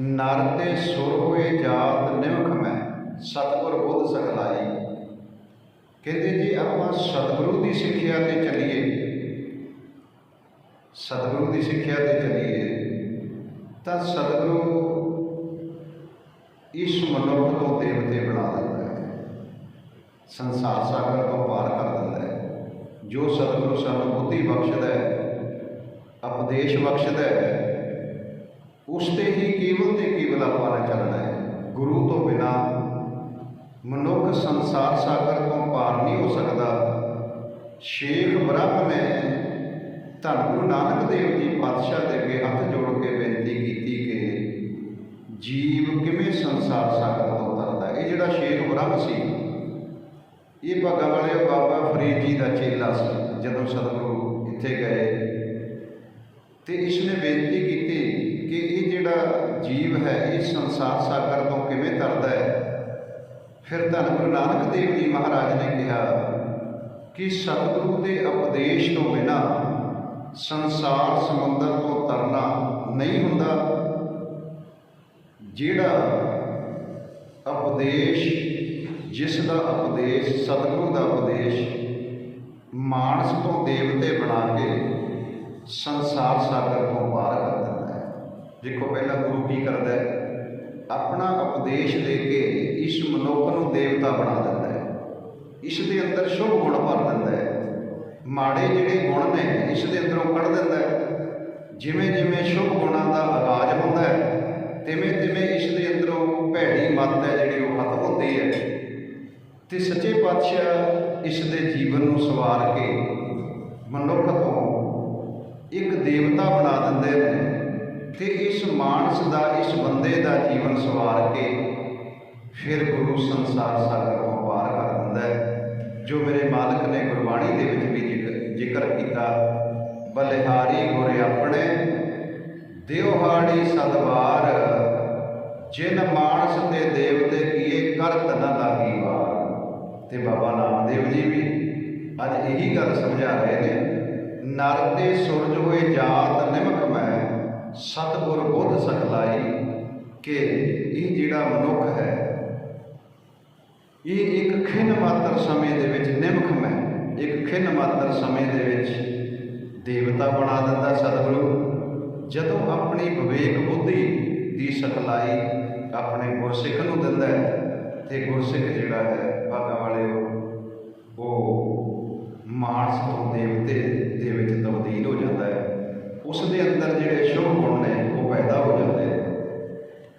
ਨਰ ਤੇ ਸੁਰ ਹੋਏ ਜਾਤ ਨਿਮਖ ਮੈਂ, ਸਤਿਗੁਰ ਬੁੱਧ ਸਖਲਾਈ ਕਹਿੰਦੇ ਜੇ, ਆਪਾਂ ਸਤਿਗੁਰੂ ਦੀ ਸਿੱਖਿਆ ਤੇ ਚੱਲੀਏ। ਸਤਿਗੁਰੂ ਦੀ ਸਿੱਖਿਆ ਤੇ ਚੱਲੀਏ। ਤਾਂ ਸਤਿਗੁਰੂ ਇਸ ਮਨੁੱਖ ਤੋਂ ਦੇਵਤੇ ਬਣਾ ਦਿੰਦਾ ਹੈ। ਸੰਸਾਰ ਸਾਗਰ ਤੋਂ ਪਾਰ ਕਰ ਦਿੰਦਾ ਹੈ। ਜੋ ਸਤਿਗੁਰੂ ਸਾਨੂੰ ਬੁੱਧੀ ਬਖਸ਼ਦਾ ਹੈ, ਉਪਦੇਸ਼ ਬਖਸ਼ਦਾ ਹੈ ਉਸ ਤੇ ਹੀ ਕੇਵਲ ਤੇ ਕੇਵਲ ਆਪਾਂ ਨੇ ਚੱਲਣਾ ਹੈ। ਗੁਰੂ ਤੋਂ ਬਿਨਾ ਮਨੁੱਖ ਸੰਸਾਰ ਸਾਗਰ ਤੋਂ ਪਾਰ ਨਹੀਂ ਹੋ ਸਕਦਾ। ਸ਼ੇਖ ਬ੍ਰਹਮ ਨੇ ਧੰਨ ਗੁਰੂ ਨਾਨਕ ਦੇਵ ਜੀ ਪਾਤਸ਼ਾਹ ਦੇ ਅੱਗੇ ਹੱਥ ਜੋੜ ਕੇ ਬੇਨਤੀ ਕੀਤੀ ਕਿ ਜੀਵ ਕਿਵੇਂ ਸੰਸਾਰ ਸਾਗਰ ਤੋਂ ਤਰਦਾ ਇਹ ਜਿਹੜਾ ਸ਼ੇਖ ਬ੍ਰਹਮ ਸੀ, ਇਹ ਭਾਗਾ ਵਾਲੇ ਬਾਬਾ ਫਰੀਦ ਜੀ ਦਾ ਚੇਲਾ ਸੀ, ਜਦੋਂ ਸਤਿਗੁਰੂ ਇੱਥੇ ਗਏ। ਤੇ ਇਸਨੇ ਬੇਨਤੀ ਕੀਤੀ ਜਿਹੜਾ ਜੀਵ ਹੈ, ਇਹ ਸੰਸਾਰ ਸਾਗਰ ਤੋਂ ਕਿਵੇਂ ਤਰਦਾ ਹੈ? ਫਿਰ ਧੰਨ ਗੁਰੂ ਨਾਨਕ ਦੇਵ ਜੀ ਮਹਾਰਾਜ ਨੇ ਕਿਹਾ ਕਿ ਸਤਿਗੁਰੂ ਦੇ ਉਪਦੇਸ਼ ਤੋਂ ਬਿਨਾ ਸੰਸਾਰ ਸਮੁੰਦਰ ਤੋਂ ਤਰਨਾ ਨਹੀਂ ਹੁੰਦਾ। ਜਿਹੜਾ ਉਪਦੇਸ਼, ਜਿਸ ਦਾ ਉਪਦੇਸ਼, ਸਤਿਗੁਰੂ ਦਾ ਉਪਦੇਸ਼ ਮਾਨਸ ਤੋਂ ਦੇਵਤੇ ਬਣਾ ਕੇ ਸੰਸਾਰ ਸਾਗਰ ਤੋਂ ਪਾਰ ਦੇਖੋ, ਪਹਿਲਾਂ ਗੁਰੂ ਕੀ ਕਰਦਾ ਹੈ? ਆਪਣਾ ਉਪਦੇਸ਼ ਦੇ ਕੇ ਇਸ ਮਨੁੱਖ ਨੂੰ ਦੇਵਤਾ ਬਣਾ ਦਿੰਦਾ ਹੈ। ਇਸ ਦੇ ਅੰਦਰ ਸ਼ੁਭ ਗੁਣ ਭਰ ਦਿੰਦਾ ਹੈ। ਮਾੜੇ ਜਿਹੜੇ ਗੁਣ ਨੇ, ਇਸ ਦੇ ਅੰਦਰੋਂ ਕੱਢ ਦਿੰਦਾ ਹੈ। ਜਿਵੇਂ ਜਿਵੇਂ ਸ਼ੁਭ ਗੁਣਾਂ ਦਾ ਆਗਾਜ਼ ਹੁੰਦਾ ਹੈ, ਤਿਵੇਂ ਤਿਵੇਂ ਇਸ ਦੇ ਅੰਦਰੋਂ ਭੈੜੀ ਮੱਤ ਹੈ ਜਿਹੜੀ ਉਹ ਖਤਮ ਹੁੰਦੀ ਹੈ। ਤੇ ਸੱਚੇ ਪਾਤਸ਼ਾਹ ਇਸ ਦੇ ਜੀਵਨ ਨੂੰ ਸਵਾਰ ਕੇ ਮਨੁੱਖ ਤੋਂ ਇੱਕ ਦੇਵਤਾ ਬਣਾ ਦਿੰਦੇ ਨੇ। ਮਾਨਸ ਦਾ ਇਸ ਬੰਦੇ ਦਾ ਜੀਵਨ ਸਵਾਰ ਕੇ ਫਿਰ ਗੁਰੂ ਸੰਸਾਰ ਸਾਗਰ ਤੋਂ ਪਾਰ ਕਰ ਦਿੰਦਾ ਹੈ, ਜੋ ਮੇਰੇ ਮਾਲਕ ਨੇ ਗੁਰਬਾਣੀ ਦੇ ਵਿੱਚ ਵੀ ਜ਼ਿਕਰ- ਕੀਤਾ। ਬਲਿਹਾਰੀ ਗੁਰ ਆਪਣੇ ਦਿਵਹਾੜੀ ਸਦਵਾਰ, ਜਿਨ ਮਾਨਸ ਤੇ ਦੇਵਤੇ ਕੀਏ ਕਰਤ ਨ ਲਾਗੀ ਵਾਰ। ਤੇ ਬਾਬਾ ਨਾਮਦੇਵ ਜੀ ਵੀ ਅੱਜ ਇਹੀ ਗੱਲ ਸਮਝਾ ਰਹੇ ਨੇ, ਨਰ ਤੇ ਸੂਰਜ ਹੋਏ ਜਾਤ ਨਿਮਕ ਮੈਂ ਸਤਿਗੁਰ ਬੁੱਧ ਸਖਲਾਈ ਕਿ ਇਹ ਜਿਹੜਾ ਮਨੁੱਖ ਹੈ, ਇਹ ਇੱਕ ਖਿੰਨ ਮਾਤਰ ਸਮੇਂ ਦੇ ਵਿੱਚ ਨਿਮਖਮ ਹੈ ਇੱਕ ਖਿੰਨ ਮਾਤਰ ਸਮੇਂ ਦੇ ਵਿੱਚ ਦੇਵਤਾ ਬਣਾ ਦਿੰਦਾ ਸਤਿਗੁਰੂ। ਜਦੋਂ ਆਪਣੀ ਵਿਵੇਕ ਬੁੱਧੀ ਦੀ ਸਖਲਾਈ ਆਪਣੇ ਗੁਰਸਿੱਖ ਨੂੰ ਦਿੰਦਾ ਹੈ, ਤੇ ਗੁਰਸਿੱਖ ਜਿਹੜਾ ਹੈ, ਭਾਗਾਂ ਵਾਲੇ ਉਹ ਮਾਨਸ ਤੋਂ ਦੇਵਤੇ ਦੇ ਵਿੱਚ ਤਬਦੀਲ ਹੋ ਜਾਂਦਾ ਹੈ। ਉਸ ਦੇ ਅੰਦਰ ਜਿਹੜੇ ਸ਼ੁਭ ਗੁਣ ਨੇ